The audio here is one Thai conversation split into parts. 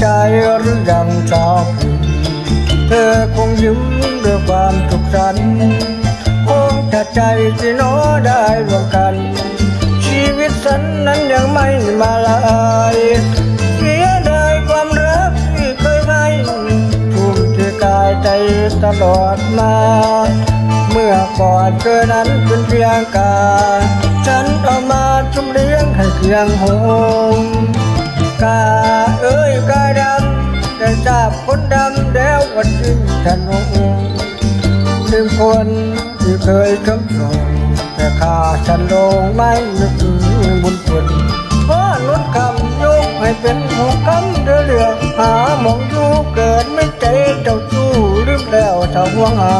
ใจหรือยังชอบเธอคงยิ้มด้วยความสุกข์สันคงจะใจที่น้อได้รวมกัน ชีวิตฉันนั้นยังไม่มาลายเสียดายความรักที่เคยให้ทุ่มเทกายใจตลอดมา เมื่อก่อนเธอนั้นเป็นเพียงกา ฉันเอามาจุ่มเลี้ยงให้เพียงหงกาเอ้ย กายดำได้ทราบคนดำแล้ววันที่ฉันหงลืมคนที่เคยคำส่งแต่ข้าฉันลงไม่นึกบุญคุณเพราะล้นคำยกให้เป็นหัวคำเดือเรือหาหมองอยู่เกิดไม่ใจเจ้าจู้ลืมแล้วถ้าห่วงหา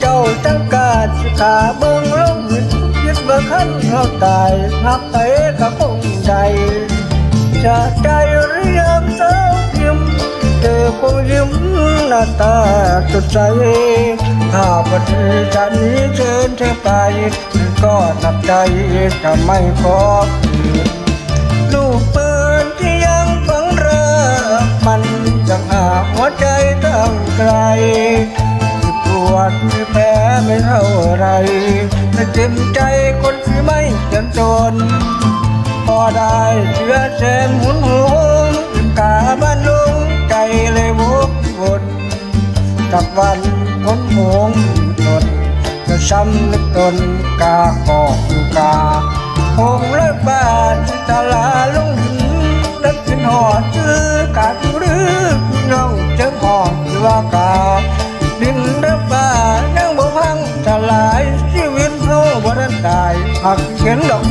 เจ้าตั้งกาสิขาเบิ่งลงยึดยึดเบิ่งขั้นเขาตายหักไปกับคงใดจะใจหรือย น้าตาสดใสถ้าวันนี้ฉันเชิญเธอไป ก็นับใจจะไม่ขอลูกปืนที่ยังฝังรือมันจะหาหัวใจตั้งไกลปวดที่แผลไม่เท่าไรแต่เจ็บใจคนที่ไม่จ็บจน พอได้เชื้อเชน วันพ้นหงตนจะช้ำนึกตนกาก็คือกาหงเลิกบ้านตาลาลงหินนักขึ้นหอดชื่อกาดหรือน้องเจ้าหอดว่ากาดินเรับบ้านยังบ่พังทลายชีวิตเขาบ่ทันตายหากเห็นดอก